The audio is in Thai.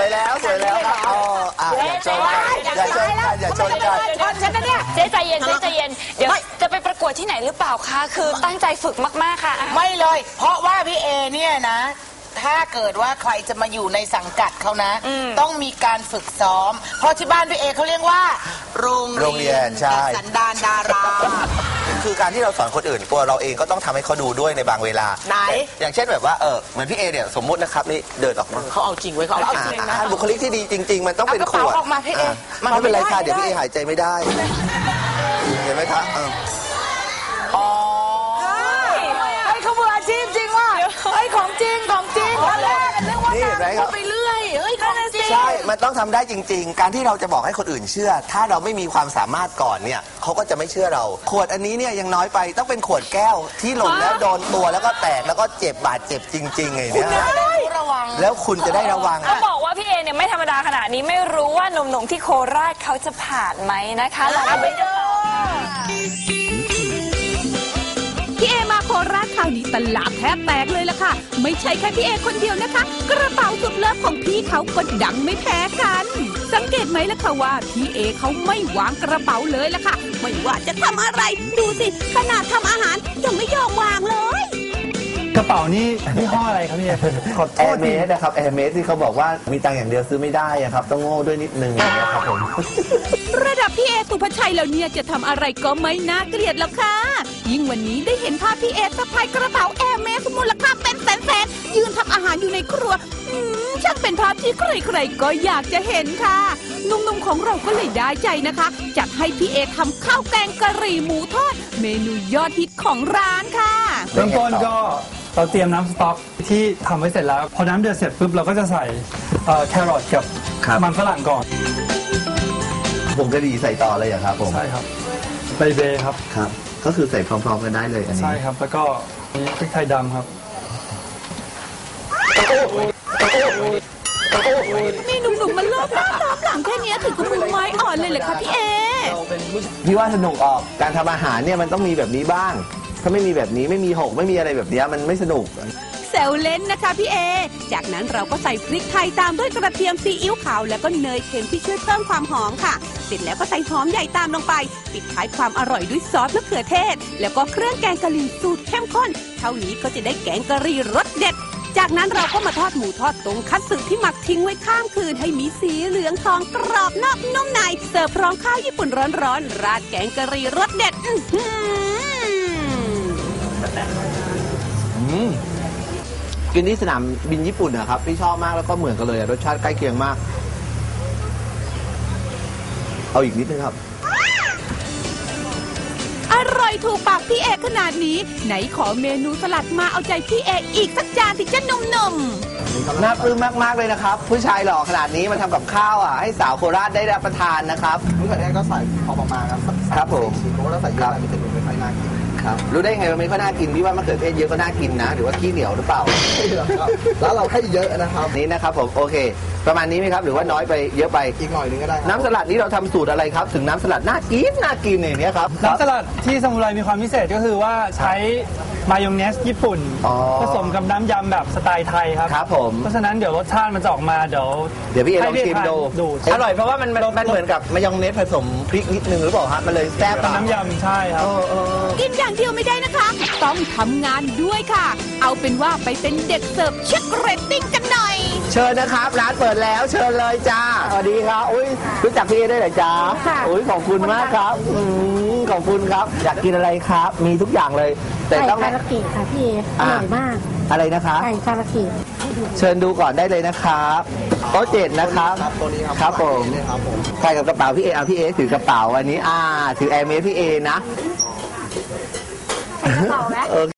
วยแล้วสวยแล้วครับอ๋ออะอย่าชนกันอย่าชนกันอย่าชนกัน ชนฉันนะเนี่ย เจ๊ใจเย็นเจ๊ใจเย็น เดี๋ยวจะไปประกวดที่ไหนหรือเปล่าคะ คือตั้งใจฝึกมากๆค่ะอะ ไม่เลย เพราะว่าพี่เอเนี่ยนะ ถ้าเกิดว่าใครจะมาอยู่ในสังกัดเขานะ ต้องมีการฝึกซ้อม เพราะที่บ้านพี่เอเขาเรียกว่า โรงโรงเรียนใช่ สันดานดารา คือการที่เราสอนคนอื่นตัวเราเองก็ต้องทำให้เขาดูด้วยในบางเวลาไหน อย่างเช่นแบบว่าเออเหมือนพี่เอเนี่ยสมมุตินะครับนี่เดินออกมาเขาเอาจริงไว้เขาเอาจริงนะอ่าบุคลิกที่ดีจริง ๆ มันต้องเป็นเอากระขเป๋าวดออกมาพี่เออะมันไม่เป็นไรไม่ได้ค่ะเดี๋ยวไม่พี่ได้เอหายใจไม่ได้ เห็นไหมคะเอออ๋อ ไอ้เขามืออาชีพจริงว่ะไอ้ยของจริงของจริงตอนแรกอะนึกว่านี่เห็นไหมครับไปเรื่อย ใช่ มันต้องทำได้จริง ๆ การที่เราจะบอกให้คนอื่นเชื่อ ถ้าเราไม่มีความสามารถก่อนเนี่ยเขาก็จะไม่เชื่อเรา ขวดอันนี้เนี่ยยังน้อยไปต้องเป็นขวดแก้วที่หล่นแล้วโดนตัวแล้วก็แตกแล้วก็เจ็บบาดเจ็บจริงๆไงเนี่ยระวัง แล้วคุณจะได้ระวังเขาบอกว่าพี่เอเนี่ยไม่ธรรมดาขนาดนี้ไม่รู้ว่าหนุ่มๆที่โคราชเขาจะผ่านไหมนะคะลองไปดู ตลาดแทบแตกเลยล่ะค่ะ ไม่ใช่แค่พี่เอคนเดียวนะคะ กระเป๋าสุดเลิฟของพี่เขาก็ดังไม่แพ้กัน สังเกตไหมล่ะค่ะว่าพี่เอเขาไม่วางกระเป๋าเลยล่ะค่ะ ไม่ว่าจะทำอะไรดูสิ ขนาดทำอาหารยังไม่ยอมวางเลย กระเป๋านี่ยี่ห้ออะไรครับพี่เอขอโทแอษร์เมทีสนะครับแอร์เมสที่เขาบอกว่ามีตังค์อย่างเดียวซื้อไม่ได้อะครับ ต้องโง่ด้วยนิดนึงนะครับผม ระดับพี่เอสุภาชัยแล้วเนี่ยจะทำอะไรก็ไม่น่าเกลียดแล้วค่ะ ยิ่งวันนี้ได้เห็นภาพพี่เอสะพายกระเป๋าแอร์เมสมูลค่าเป็นแสนๆยืนทำอาหารอยู่ในครัวอืมช่างเป็นภาพที่ใครๆก็อยากจะเห็นค่ะหนุ่มๆของเราก็เลยได้ใจนะคะ จัดให้พี่เอทำข้าวแกงกะหรี่หมูทอด เมนูยอดฮิตของร้านค่ะ เริ่มต้นก็เราเตรียมน้ำสต๊อกที่ทำไว้เสร็จแล้ว พอน้ำเดือดเสร็จปุ๊บเราก็จะใส่เอ่อแครอทกับครับ มันฝรั่งก่อนผมก็ดีใส่ต่อเลยเหรอครับผมใช่ครับใบเบย์ครับ ครับ ก็คือใส่พร้อมๆกันได้เลยอันนี้ ใช่ครับ แล้วก็นี่พริกไทยดำครับ มีหนุ่มๆมาลอบหน้าลอบหลังแค่เนี้ยถึงกับมือไม้อ่อนเลยเหรอคะพี่เอ พี่ว่าสนุกออกการทำอาหารเนี่ยมันต้องมีแบบนี้บ้าง ถ้าไม่มีแบบนี้ไม่มีหกไม่มีอะไรแบบเนี้ยมันไม่สนุก แซวเล่นนะคะพี่เอ จากนั้นเราก็ใส่พริกไทยตามด้วยกระเทียมซีอิ๊วขาวแล้วก็เนยเค็มที่ช่วยเพิ่มความหอมค่ะ เสร็จแล้วก็ใส่หอมใหญ่ตามลงไป ปิดท้ายความอร่อยด้วยซอสมะเขือเทศ แล้วก็เครื่องแกงกะหรี่สูตรเข้มข้น เท่านี้ก็จะได้แกงกะหรี่รสเด็ด จากนั้นเราก็มาทอดหมูทอดตรงคัตสึที่หมักทิ้งไว้ข้ามคืนให้มีสีเหลืองทองกรอบนอกนุ่มใน เสิร์ฟพร้อมข้าวญี่ปุ่นร้อนๆราดแกงกะหรี่รสเด็ด อื้อหือกินที่สนามบินญี่ปุ่นนะครับพี่ชอบมากแล้วก็เหมือนกันเลยอะรสชาติใกล้เคียงมาก เอาอีกนิดนึงครับ ร่อยถูกปากพี่เอกขนาดนี้ ไหนขอเมนูสลัดมาเอาใจพี่เอกอีกสักจานสิจ้าหนุ่มน่าปลื้มมาก ๆ เลยนะครับ ผู้ชายหล่อขนาดนี้มาทำกับข้าวอะให้สาวโคราชได้รับประทานนะครับมะเขือเทศก็ใส่พอประมาณครับสักครับผม สี่ชิ้นเพราะว่าเราใส่เยอะไปมันจะดูไม่ค่อยน่ากินครับรู้ได้ไงว่าไม่ค่อยน่ากินพี่ว่ามะเขือเทศเยอะก็น่ากินนะ หรือว่าขี้เหนียวหรือเปล่าครับแล้วเราให้เยอะนะครับ นี่นะครับผมโอเค ประมาณนี้ไหมครับ หรือว่าน้อยไปเยอะไป อีกหน่อยนึงก็ได้ครับน้ำสลัดนี้เราทำสูตรอะไรครับ ถึงน้ำสลัดน่ากินน่ากินอย่างเนี้ยครับ น้ำสลัดที่สมุไรมีความพิเศษก็คือว่าใช้มายองเนสญี่ปุ่น อ๋อผสมกับน้ำยำแบบสไตล์ไทยครับ ครับผม เพราะฉะนั้นเดี๋ยวรสชาติมันจะออกมาเดี๋ยวเดี๋ยวพี่เอลองชิมดูดูอร่อยเพราะว่ามันมันมันเหมือนกับมายองเนสผสมพริกนิดนึงหรือเปล่าฮะมันเลยแซ่บกับปากน้ำยำใช่ครับ เออเออๆกินอย่างเดียวไม่ได้นะคะ ต้องทำงานด้วยค่ะ เอาเป็นว่าไปเป็นเด็กเสิร์ฟเช็คเรตติ้งกันหน่อย เชิญนะครับ ร้านเปิดแล้วเชิญเลยจ้าสวัสดีครับอุ้ยรู้จักพี่เอได้เหรอจ้าค่ะอุ้ยขอบคุณมากครับอืมขอบคุณครับอยากกินอะไรครับ มีทุกอย่างเลย แต่ไก่ต้อง คาราเกะค่ะพี่เอออ่าร่อยมากอะไรนะคะ ไก่คาราเกะเชิญดูก่อนได้เลยนะครับโต๊ะเจ็ดนะครับครับตัวนี้ครับครับผมเลยครับผมใครกับกระเป๋าพี่เอเอาพี่เอถือกระเป๋าอันนี้อ่า ถือแอร์เมสพี่เอนะ ใส่กระเป๋าไหม โอ